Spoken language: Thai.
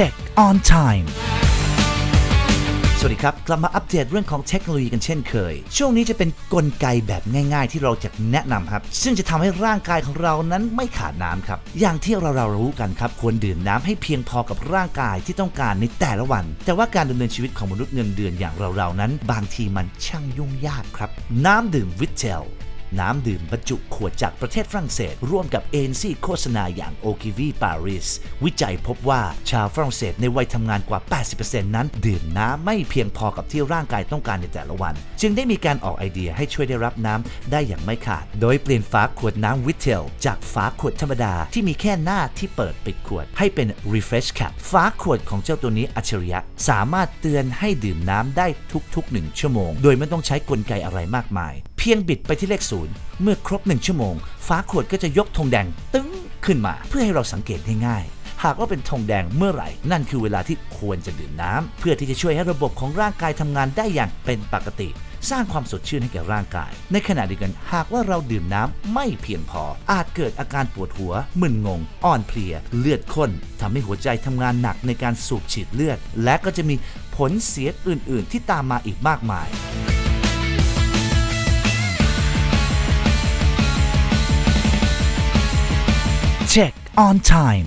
Check on time สวัสดีครับ กลับมาอัปเดตเรื่องของเทคโนโลยีกันเช่นเคย ช่วงนี้จะเป็นกลไกแบบง่ายๆ ที่เราจะแนะนำครับ ซึ่งจะทำให้ร่างกายของเรานั้นไม่ขาดน้ำครับ อย่างที่เราเรารู้กันครับ ควรดื่มน้ำให้เพียงพอกับร่างกายที่ต้องการในแต่ละวัน แต่ว่าการดำเนินชีวิตของมนุษย์เงินเดือนอย่างเราๆนั้น บางทีมันช่างยุ่งยากครับ น้ำดื่มวิตเทล น้ำดื่มบรรจุขวดจากประเทศฝรั่งเศส ร่วมกับเอ็นซีโฆษณาอย่างโอกิวีปารีสวิจัยพบว่าชาวฝรั่งเศสในวัยทำงานกว่า 80%นั้น ดื่มน้ำไม่เพียงพอกับที่ร่างกายต้องการในแต่ละวัน จึงได้มีการออกไอเดียให้ช่วยได้รับน้ำได้อย่างไม่ขาด โดยเปลี่ยนฝาขวดน้ำวิเทลจากฝาขวดธรรมดาที่มีแค่หน้าที่เปิดปิดขวด ให้เป็น refresh cap ฝาขวดของเจ้าตัวนี้อัจฉริยะ สามารถเตือนให้ดื่มน้ำได้ทุกๆ 1 ชั่วโมง โดยไม่ต้องใช้กลไกอะไรมากมาย พียงบิดไปที่เลขศูนย์เมื่อครบ 1 ชั่วโมงฝาขวดก็จะยกธงแดงตึ้งขึ้นมา เพื่อให้เราสังเกตง่ายๆ หากว่าเป็นธงแดงเมื่อไหร่ นั่นคือเวลาที่ควรจะดื่มน้ำเพื่อที่จะช่วยให้ระบบของร่างกายทำงานได้อย่างเป็นปกติ สร้างความสดชื่นให้แก่ร่างกาย ในขณะเดียวกันหากว่าเราดื่มน้ำไม่เพียงพอ อาจเกิดอาการปวดหัว มึนงง อ่อนเพลีย เลือดข้นทำให้หัวใจทำงานหนักในการสูบฉีดเลือด และก็จะมีผลเสียอื่น ๆ ที่ตามมาอีกมากมาย Check on time